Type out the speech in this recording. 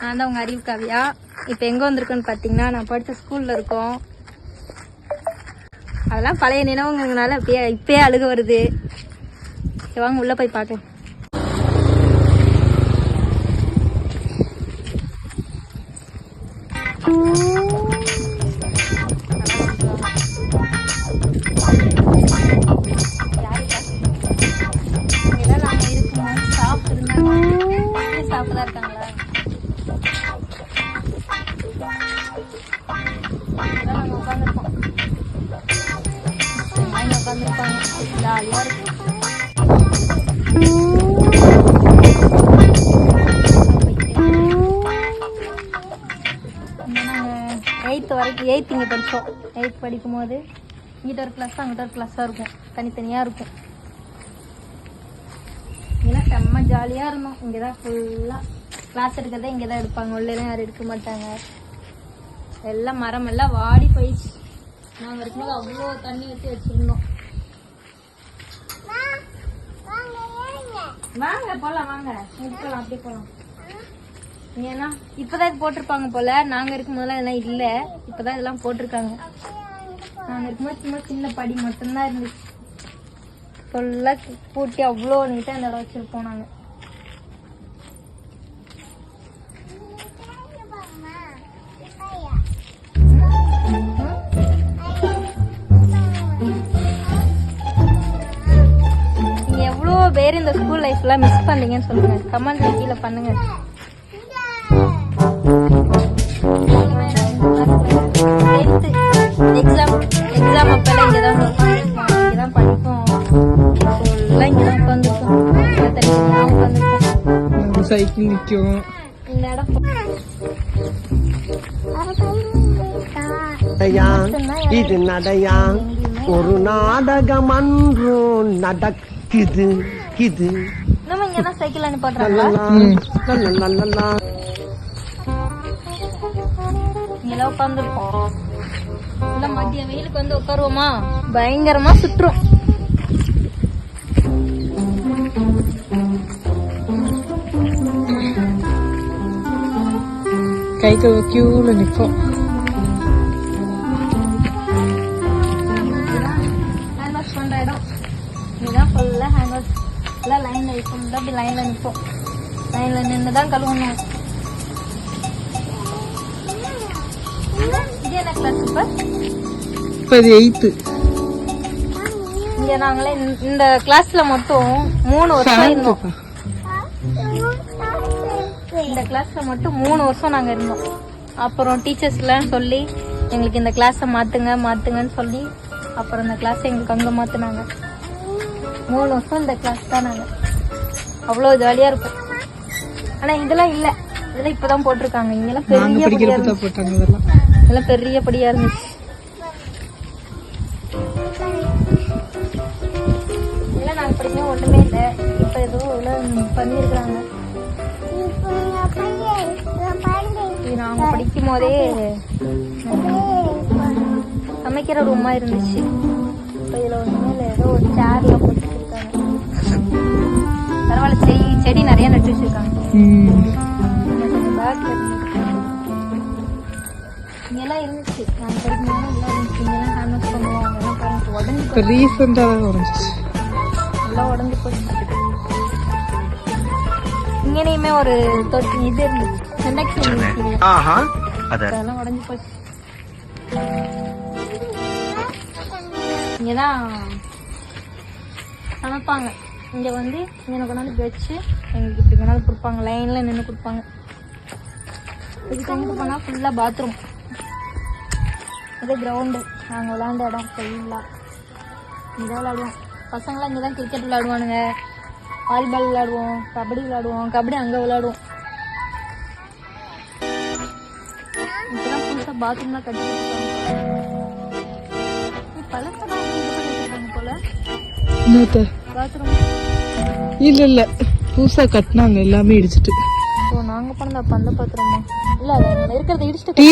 நான் தான் உங்கள் அறிவு காவியா. இப்போ எங்கே வந்திருக்கோன்னு பார்த்தீங்கன்னா நான் படித்த ஸ்கூலில் இருக்கோம். அதெல்லாம் பழைய நினைவுங்கிறதுனால அப்படியே இப்பயே அழுக வருது. வாங்க உள்ளே போய் பார்க்கலாம். Ooh. ஜாலியாக இருக்கும். எயித்து வரைக்கும் எயித்து இங்கே படித்தோம் எயித் படிக்கும் போது இங்கிட்ட ஒரு கிளாஸ் அங்கிட்ட ஒரு கிளாஸாக இருக்கும். தனித்தனியாக இருக்கும். இங்கெல்லாம் செம்ம ஜாலியாக இருந்தோம். இங்கே தான் ஃபுல்லாக கிளாஸ் எடுக்கிறதே இங்கே தான் எடுப்பாங்க உள்ளேலாம் யாரும் எடுக்க மாட்டாங்க. எல்லாம் மரம் எல்லாம் வாடி போயிடுச்சு. நாங்கள் இருக்கும்போது அவ்வளோ தண்ணி வச்சு வச்சுருந்தோம். வாங்க போகலாம் வாங்க. இங்க போகலாம் அப்படியே போலாம். ஏன்னா இப்பதான் இது போட்டிருப்பாங்க போல. நாங்க இருக்கும்போதெல்லாம் இதெல்லாம் இல்ல. இப்பதான் இதெல்லாம் போட்டிருக்காங்க. நாங்க இருக்கும்போது சும்மா சின்ன படி மட்டும்தான் இருந்துச்சு. ஃபுல்லா பூட்டி அவ்வளோ நீட்டா இந்த இடம் வச்சிருப்போம் நாங்க. பேர் இந்த ஸ்கூல் லைஃப்லாம் மிஸ் பண்ணீங்கன்னு சொல்லுங்க. கமெண்ட் கீழே பண்ணுங்க. எக்ஸாம் எக்ஸாம் அப்பெல்லாம் இங்கே தான் இங்கே தான் படிப்போம். ஃபுல்லாக இங்கே தான் உட்காந்துருக்கோம். தனியாக உட்காந்துருக்கோம். சைக்கிள் நிற்கும் இந்த இடம் நடையா இது நடையா ஒரு நாடகம் அன்றும் நடக்குது. இது நம்ம இங்கே தான் சைக்கிள் அனுப்பிடுறாங்களா. இங்கெல்லாம் உட்காந்துருக்கோம் இல்லை மதிய வெயிலுக்கு வந்து உட்காருவோமா? பயங்கரமா சுற்றுறோம் கை கழுவ கியூல நிற்போம் அப்படி லைனில் நிற்போம் லைனில் நின்று தான் கழுவணும் இது என்ன இப்போ இப்போ இது எயித்து இங்கே நாங்களே இந்த- கிளாஸ்ல மட்டும் மூணு வருஷம் இருந்தோம் இந்த கிளாஸ்ல மட்டும் மூணு வருஷம் நாங்க இருந்தோம் அப்புறம் டீச்சர்ஸ்லாம் சொல்லி எங்களுக்கு இந்த கிளாஸை மாத்துங்க மாத்துங்கன்னு சொல்லி அப்புறம் இந்த கிளாஸ் எங்களுக்கு அங்க மாத்துனாங்க மூணு வருஷம் இந்த கிளாஸ் தான் நாங்க அவ்வளோ ஜாலியா இருக்கும். ஆனா இதெல்லாம் இல்ல. இதெல்லாம் இப்பதான் போட்டிருக்காங்க. இங்கெல்லாம் பெரிய படியா படிக்கிறப்ப தான் போட்டாங்க இதெல்லாம் இதெல்லாம் பெரிய படியா இருந்துச்சு. இல்ல நாங்க படிக்கும் ஒண்ணுமே இல்ல. இப்ப ஏதோ இது நாங்க படிக்கும் போதே சமைக்கிற ரூமா இருந்துச்சு. இப்ப இதுல இப்போ ரீசெண்டாக தான் உடஞ்சிச்சு எல்லாம் உடஞ்சு போச்சு இங்கேயுமே ஒரு தொட்டி இது இருந்துச்சு சென்டெக்ஸ் இருந்துச்சு ஆஹா அதெல்லாம் உடஞ்சு போச்சு இங்கதான் சமைப்பாங்க. இங்கே வந்து இங்கே கொண்டாந்து வச்சு எங்களுக்கு இப்படி கொண்டாந்து கொடுப்பாங்க. லைன்ல நின்று கொடுப்பாங்க. இதுக்கு எங்க போனா ஃபுல்லா பாத்ரூம் இது கிரவுண்டு நாங்கள் விளாண்ட இடம் ஃபுல்லாக இங்கே விளாடுவோம் பசங்களாம் இங்கே தான் கிரிக்கெட் விளாடுவானுங்க வாலிபால் விளாடுவோம் கபடி விளாடுவோம் கபடி அங்கே விளாடுவோம் இப்போதான் புதுசாக பாத்ரூம்லாம் கட்டி பழசெல்லாம் போல. பாத்ரூம் இல்ல இல்ல. புதுசா கட்டினாங்க எல்லாமே இடிச்சிட்டு. ஓ நாங்கள் அப்போ அந்த பாத்ரூம் இல்லை அது இருக்கிறத இடிச்சுட்டு